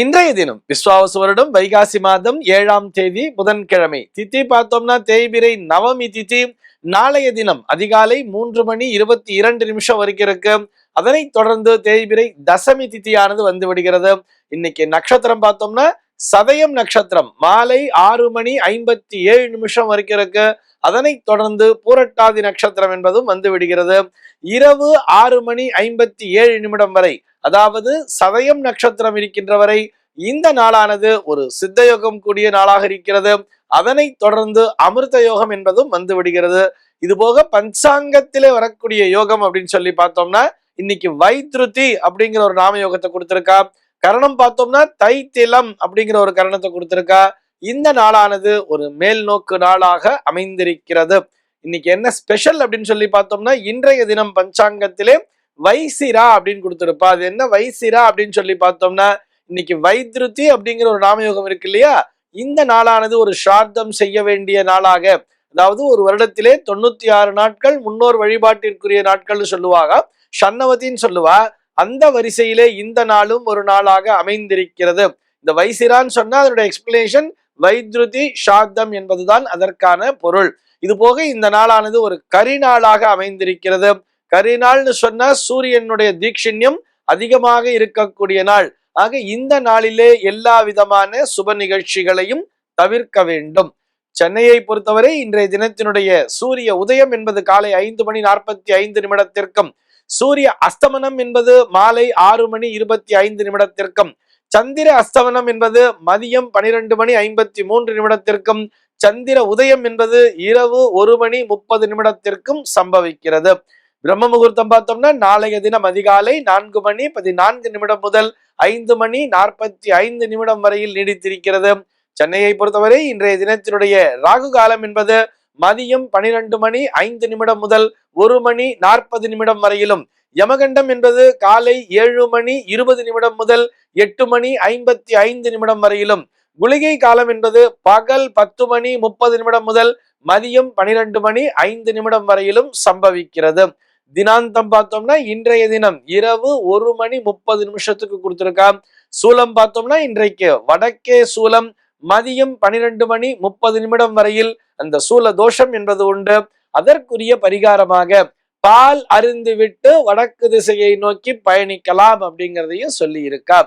இன்றைய தினம் விஸ்வாவசு வருடம் வைகாசி மாதம் ஏழாம் தேதி புதன்கிழமை. தித்தி பார்த்தோம்னா தேய்பிரை நவமி தித்தி நாளைய தினம் அதிகாலை மூன்று மணி இருபத்தி இரண்டு நிமிஷம் வரைக்கும் இருக்கு. அதனைத் தொடர்ந்து தேய்பிரை தசமி தித்தியானது வந்து விடுகிறது. இன்னைக்கு நட்சத்திரம் பார்த்தோம்னா சதயம் நட்சத்திரம். மாலை ஆறு மணி ஐம்பத்தி ஏழு நிமிஷம் வரைக்கும் இருக்கு. அதனைத் தொடர்ந்து பூரட்டாதி நட்சத்திரம் என்பதும் வந்து விடுகிறது. இரவு ஆறு மணி ஐம்பத்தி ஏழு நிமிடம் வரை அதாவது சதயம் நட்சத்திரம் இருக்கின்ற வரை இந்த நாளானது ஒரு சித்த யோகம் கூடிய நாளாக இருக்கிறது. அதனைத் தொடர்ந்து அமிர்த யோகம் என்பதும் வந்து விடுகிறது. இது போக பஞ்சாங்கத்திலே வரக்கூடிய யோகம் அப்படின்னு சொல்லி பார்த்தோம்னா இன்னைக்கு வைத்ருதி அப்படிங்கிற ஒரு நாம யோகத்தை கொடுத்திருக்கா. கரணம் பார்த்தோம்னா தைத்திலம் அப்படிங்கிற ஒரு கரணத்தை கொடுத்திருக்கா. இந்த நாளானது ஒரு மேல் நோக்கு நாளாக அமைந்திருக்கிறது. இன்னைக்கு என்ன ஸ்பெஷல் அப்படின்னு சொல்லி பார்த்தோம்னா இன்றைய தினம் பஞ்சாங்கத்திலே வைசிரா அப்படின்னு கொடுத்துருப்பா. அது என்ன? வைசிரா அப்படின்னு சொல்லி பார்த்தோம்னா இன்னைக்கு வைத்ருதி அப்படிங்கிற ஒரு நாமயோகம் இருக்கு இல்லையா? இந்த நாளானது ஒரு ஸ்ராத்தம் செய்ய வேண்டிய நாளாக. அதாவது ஒரு வருடத்திலே தொண்ணூத்தி ஆறு நாட்கள் முன்னோர் வழிபாட்டிற்குரிய நாட்கள்னு சொல்லுவாங்க. சன்னவதின்னு சொல்லுவா. அந்த வரிசையிலே இந்த நாளும் ஒரு நாளாக அமைந்திருக்கிறது. இந்த வைசிரான்னு சொன்னா அதனுடைய எக்ஸ்பிளனேஷன் வைத்ருதி ஷார்தம் என்பதுதான் அதற்கான பொருள். இது போக இந்த நாளானது ஒரு கரிநாளாக அமைந்திருக்கிறது. கரிநாள்னு சொன்னா சூரியனுடைய தீட்சிண்யம் அதிகமாக இருக்கக்கூடிய நாள். ஆக இந்த நாளிலே எல்லா விதமான சுப நிகழ்ச்சிகளையும் தவிர்க்க வேண்டும். சென்னையை பொறுத்தவரை இன்றைய தினத்தினுடைய சூரிய உதயம் என்பது காலை ஐந்து மணி நாற்பத்தி ஐந்து நிமிடத்திற்கும் சூரிய அஸ்தமனம் என்பது மாலை ஆறு மணி இருபத்தி ஐந்து நிமிடத்திற்கும் சந்திர அஸ்தமனம் என்பது மதியம் பனிரெண்டு மணி ஐம்பத்தி மூன்று நிமிடத்திற்கும் சந்திர உதயம் என்பது இரவு ஒரு மணி முப்பது நிமிடத்திற்கும் சம்பவிக்கிறது. பிரம்ம முகூர்த்தம் பார்த்தோம்னா நாளைய தினம் அதிகாலை நான்கு மணி பதினான்கு நிமிடம் முதல் ஐந்து மணி நாற்பத்தி ஐந்து நிமிடம் வரையில் நீடித்திருக்கிறது. சென்னையை பொறுத்தவரை இன்றைய தினத்தினுடைய ராகு காலம் என்பது மதியம் பனிரெண்டு மணி ஐந்து நிமிடம் முதல் ஒரு மணி நாற்பது நிமிடம் வரையிலும். யமகண்டம் என்பது காலை ஏழு மணி இருபது நிமிடம் முதல் எட்டு மணி ஐம்பத்தி ஐந்து நிமிடம் வரையிலும். குளிகை காலம் என்பது பகல் பத்து மணி முப்பது நிமிடம் முதல் மதியம் பனிரெண்டு மணி ஐந்து நிமிடம் வரையிலும் சம்பவிக்கிறது. தினாந்தம் பார்த்தோம்னா இன்றைய தினம் இரவு ஒரு மணி முப்பது நிமிஷத்துக்கு கொடுத்துருக்கான் சூலம் பார்த்தோம்னா இன்றைக்கு வடக்கே சூலம் மதியம் பனிரெண்டு மணி முப்பது நிமிடம் வரையில் அந்த சூல தோஷம் என்பது உண்டு. அதற்குரிய பரிகாரமாக பால் அருந்து விட்டு வடக்கு திசையை நோக்கி பயணிக்கலாம் அப்படிங்கிறதையும் சொல்லி இருக்கா